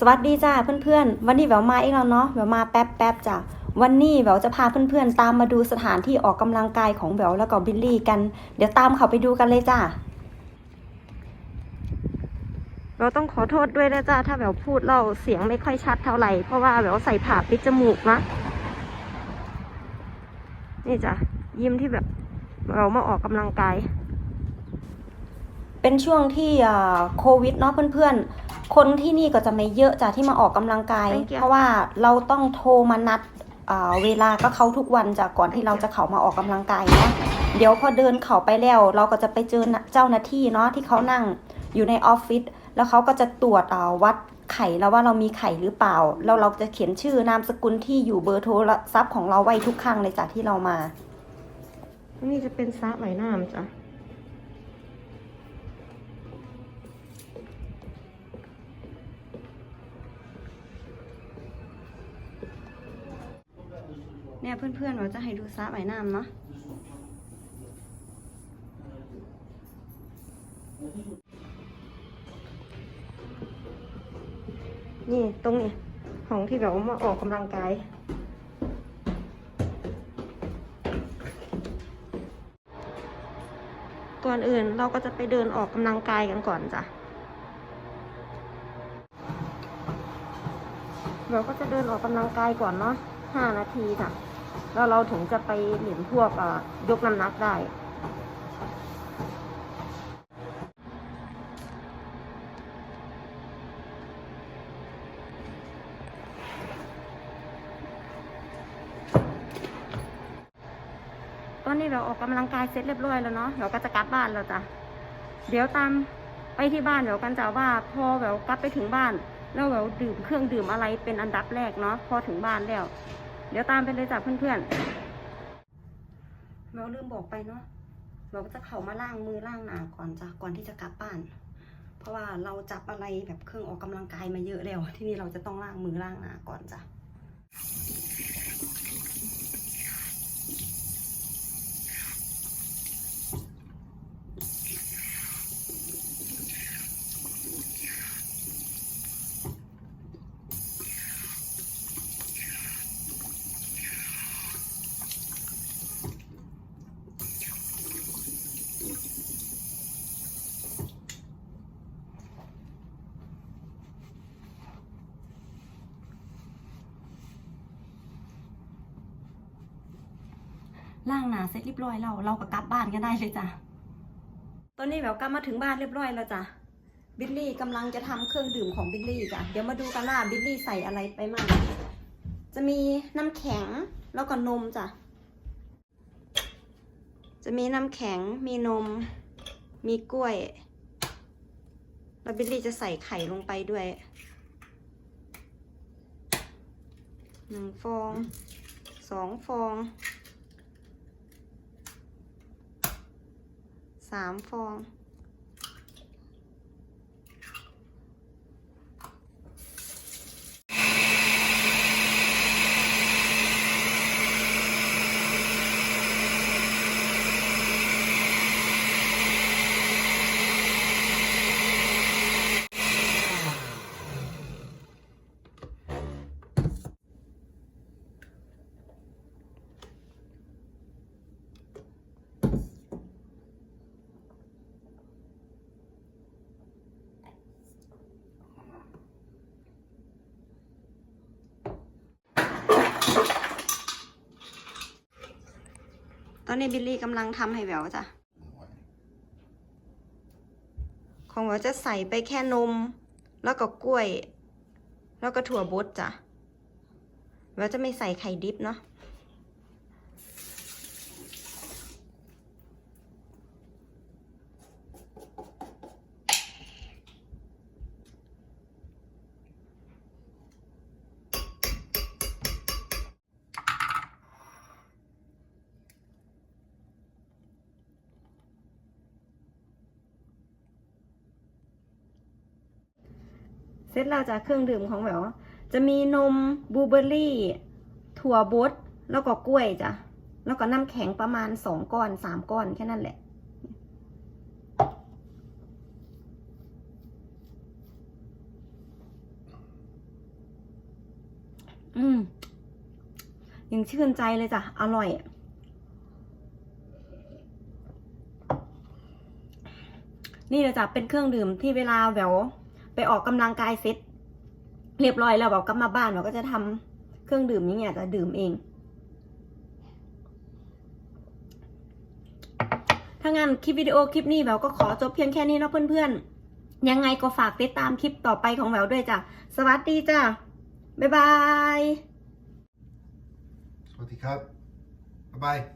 สวัสดีจ้าเพื่อนๆ วันนี้แหววมาอีกแล้วเนาะแหววมาแป๊บแป๊บๆจ้ะวันนี้แหววจะพาเพื่อนๆ ตามมาดูสถานที่ออกกำลังกายของแหววแล้วก็บิลลี่กัน เดี๋ยวตามเขาไปดูกันเลยจ้าเราต้องขอโทษด้วยนะจ้าถ้าแหววพูดเราเสียงไม่ค่อยชัดเท่าไหร่เพราะว่าแหววใส่ผ่าปิดจมูกนะนี่จ้ะยิ้มที่แบบเรามาออกกำลังกาย เป็นช่วงที่โควิดเนาะเพื่อนๆ คนที่นี่ก็จะไม่เยอะจ้ะที่มาออกกำลังกาย Thank you เพราะว่าเราต้องโทรมานัดอ่าเวลาก็เขาทุกวันจ้ะก่อนที่เราจะเข้ามาออกกำลังกายเนาะเดี๋ยวพอเดินเข้าไปแล้ว เราก็จะไปเจอเจ้าหน้าที่เนาะที่เขานั่งอยู่ในออฟฟิศแล้วเขาก็จะตรวจอ่าวัดไข่แล้วว่าเรามีไข่หรือเปล่า แล้วเราจะเขียนชื่อนามสกุลที่อยู่เบอร์โทรศัพท์ของเราไว้ทุกครั้งเลยจ้ะที่เรามา นี่จะเป็นซาไหลน้ำจ้ะ เนี่ยเพื่อนๆเราจะให้ดูซาไหลน้ำเนาะนี่ตรงนี้ของที่แบบว่ามาออกกำลังกายก่อนอื่นเราก็จะไปเดินออกกำลังกายกันก่อนจ้ะเราก็จะเดินออกกำลังกายก่อนเนาะห้านาทีจ้ะ แล้วเราถึงจะไปเหรียญพวกอะยกน้ำหนักได้ตอนนี้เราออกกำลังกายเสร็จเรียบร้อยแล้วเนาะเราก็จะกลับบ้านแล้วจ้ะเดี๋ยวตามไปที่บ้านเดี๋ยวกันจะว่าพอแบบกลับไปถึงบ้าน แล้วแบบดื่มเครื่องดื่มอะไรเป็นอันดับแรกเนาะพอถึงบ้านแล้ว เดี๋ยวตามไปเลยจ้ะเพื่อนๆเราลืมบอกไปเนาะเราก็จะเข่ามาล่างมือล่างหน้าก่อนจ้ะก่อนที่จะกลับบ้าน เพราะว่าเราจับอะไรแบบเครื่องออกกำลังกายมาเยอะแล้ว ที่นี่เราจะต้องล่างมือล่างหน้าก่อนจ้ะ ล่างหนาเสร็จเรียบร้อยแล้วเราก็กลับบ้านกันได้เลยจ้ะตอนนี้แบบกลับมาถึงบ้านเรียบร้อยแล้วจ้ะบิลลี่กำลังจะทำเครื่องดื่มของบิลลี่จ้ะเดี๋ยวมาดูกันว่าบิลลี่ใส่อะไรไปมั่งจะมีน้ำแข็งแล้วก็นมจ้ะจะมีน้ำแข็งมีนม มีกล้วยแล้วบิลลี่จะใส่ไข่ลงไปด้วยหนึ่งฟองสองฟอง สา อนนี้บิลลี่กำลังทำให้แววจ้ะ ของแววจะใส่ไปแค่นม แล้วก็กล้วย แล้วก็ถั่วบดจ้ะแววจะไม่ใส่ไข่ดิบเนาะ สร็จแล้วจากเครื่องดื่มของแหววจะมีนมบลูเบอร์รี่ ถั่วบดแล้วก็กล้วยจ้ะ แล้วก็น้ำแข็งประมาณสองก้อนสามก้อนแค่นั้นแหละ อืมยังชื่นใจเลยจ้ะ อร่อยนี่เลยจ้ะเป็นเครื่องดื่มที่เวลาแหวว ไปออกกำลังกายเสร็จเรียบร้อยแล้วแหววกลับมาบ้านแหววก็จะทำเครื่องดื่มนี้เนี่ยจะดื่มเอง ถ้างั้นคลิปวิดีโอคลิปนี้แววก็ขอจบเพียงแค่นี้เนาะเพื่อนๆ ยังไงก็ฝากติดตามคลิปต่อไปของแววด้วยจ้ะ สวัสดีจ้ะ บ๊ายบาย สวัสดีครับ บ๊ายบาย